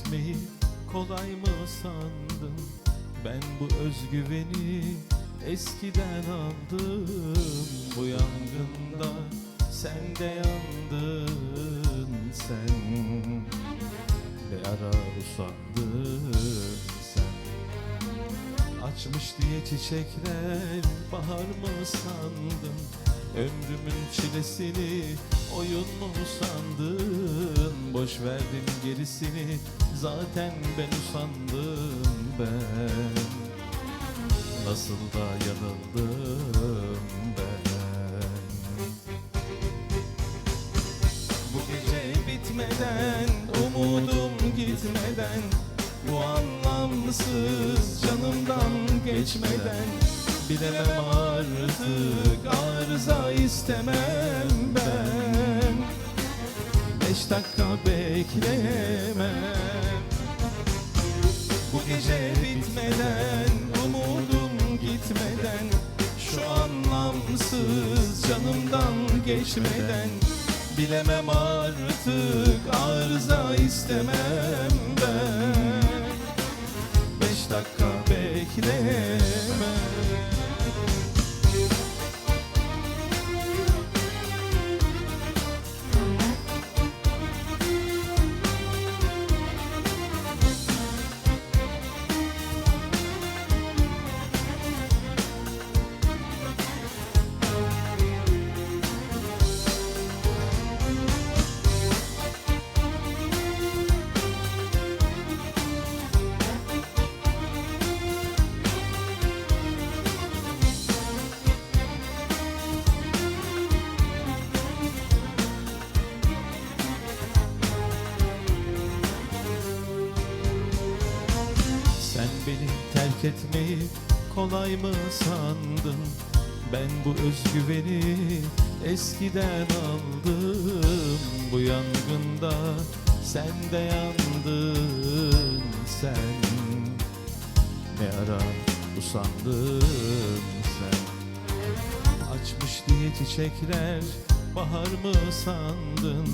etmeyi kolay mı sandın? Ben bu özgüveni eskiden aldım Bu yangında sen de yandın sen Ne ara usandın sen Açmış diye çiçekler bahar mı sandın? Ömrümün çilesini oyun mu sandın? Boş verdim gerisini zaten ben usandım ben Nasıl da yanıldım ben Bu gece bitmeden, umudum gitmeden Bu anlamsız canımdan geçmeden Bilemem artık arıza istemem ben. Beş dakika bekleyemem Bu gece bitmeden, umudum gitmeden Şu anlamsız canımdan geçmeden Bilemem artık arıza istemem ben. Beş dakika bekleyemem terk etmeyi kolay mı sandın? Ben bu özgüveni eskiden aldım Bu yangında sen de yandın sen Ne ara usandın sen Açmış diye çiçekler bahar mı sandın?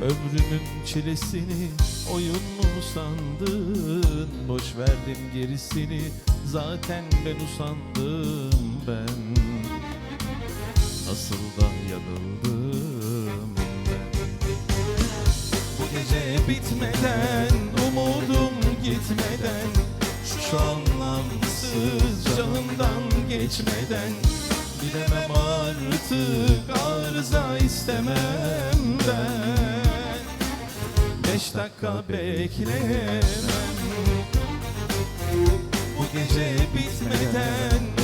Ömrümün çilesini oyun mu sandın? Boş verdim gerisini zaten ben usandım ben. Nasıl da yanıldım ben. Bu gece bitmeden, umudum gitmeden Şu anlamsız canımdan geçmeden Bilemem artık arıza istemem ben Beş dakika bekleyemem Bu gece bitmeden,